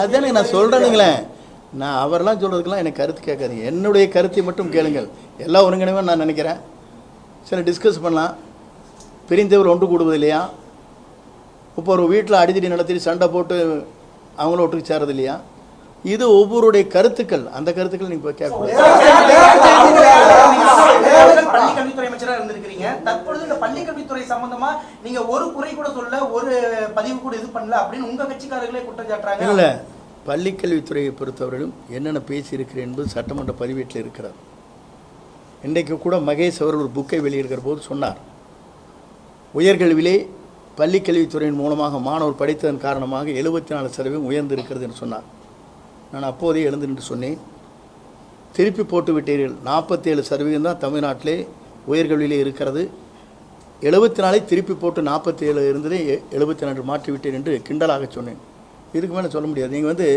அதுதானே நான் சொல்கிறேனுங்களே நான் அவரெல்லாம் சொல்கிறதுக்கெல்லாம் எனக்கு கருத்து கேட்காதீங்க. என்னுடைய கருத்தை மட்டும் கேளுங்கள். எல்லா ஒருங்கிணைவும் நான் நினைக்கிறேன். சரி டிஸ்கஸ் பண்ணலாம். பிரிந்தவர் ஒன்று கூடுவது இல்லையா? இப்போ ஒரு வீட்டில் அடித்தடி நடத்தி சண்டை போட்டு அவங்களும் ஒட்டுக்கு சேரது இல்லையா? இது ஒவ்வொருடைய கருத்துக்கள். அந்த கருத்துக்கள் நீங்கள் கேட்கக்கூடாது. தற்பொழுது இந்த பள்ளிக்கல்வித்துறை சம்பந்தமா நீங்க ஒரு குறை கூட சொல்ல ஒரு பதிவு கூட இது பண்ணல அப்படின்னு உங்க கட்சிக்காரர்களே குற்றம் சாட்டுறாங்க. இல்ல பள்ளிக்கல்வித்துறையை பொறுத்தவரையிலும் என்னென்ன பேசியிருக்கிறேன் என்பது சட்டமன்ற பதிவேட்டில் இருக்கிறார் இன்றைக்கு கூட மகேஷ் அவர்கள் ஒரு புக்கை வெளியிடுகிற போது சொன்னார். உயர்கல்வியிலே பள்ளிக்கல்வித்துறையின் மூலமாக மாணவர் படித்ததன் காரணமாக எழுபத்தி நாலு சதவீதம் உயர்ந்திருக்கிறது என்று சொன்னார். நான் அப்போதே எழுந்து நின்று சொன்னேன். திருப்பி போட்டு விட்டீர்கள். நாற்பத்தேழு சதவீதம் தான் தமிழ்நாட்டிலே உயர்கல்வியிலே இருக்கிறது. எழுபத்தி நாளை திருப்பி போட்டு நாற்பத்தி ஏழு இருந்ததே எழுபத்தி நாலு மாற்றி விட்டேன் என்று கிண்டலாக சொன்னேன் இதுக்கு மேலே சொல்ல முடியாது நீங்கள் வந்து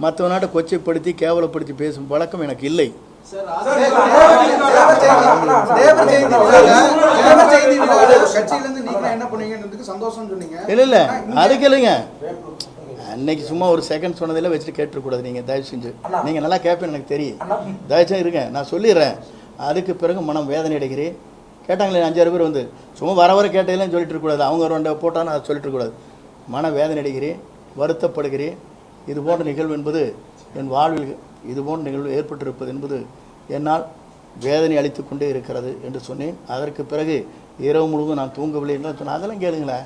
மற்ற நாட்டை கொச்சைப்படுத்தி கேவலப்படுத்தி பேசும் பழக்கம் எனக்கு இல்லை இல்லை இல்லை அதுக்கு இல்லைங்க அன்னைக்கு சும்மா ஒரு செகண்ட் சொன்னதில் வச்சுட்டு கேட்டுருக்கூடாது நீங்கள் தயவு செஞ்சு நீங்கள் நல்லா கேட்பேன்னு எனக்கு தெரியும் தயவு செஞ்சு இருங்க நான் சொல்லிடுறேன் அதுக்கு பிறகு மனம் வேதனை அடைகிறேன் கேட்டாங்களே அஞ்சாறு பேர் வந்து சும்மா வர வர கேட்டதெல்லாம் சொல்லிட்டு இருக்கக்கூடாது. அவங்க ரெண்டு போட்டான்னு அதை சொல்லிட்டு இருக்கக்கூடாது. மன வேதனை அடைகிறேன் வருத்தப்படுகிறேன். இது போன்ற நிகழ்வு என்பது என் வாழ்வில் இது போன்ற நிகழ்வு ஏற்பட்டிருப்பது என்பது என்னால் வேதனை அளித்து கொண்டே இருக்கிறது என்று சொன்னேன். அதற்கு பிறகு இரவு முழுவதும் நான் தூங்கவில்லை என்று சொன்னேன். அதெல்லாம் கேளுங்களேன்.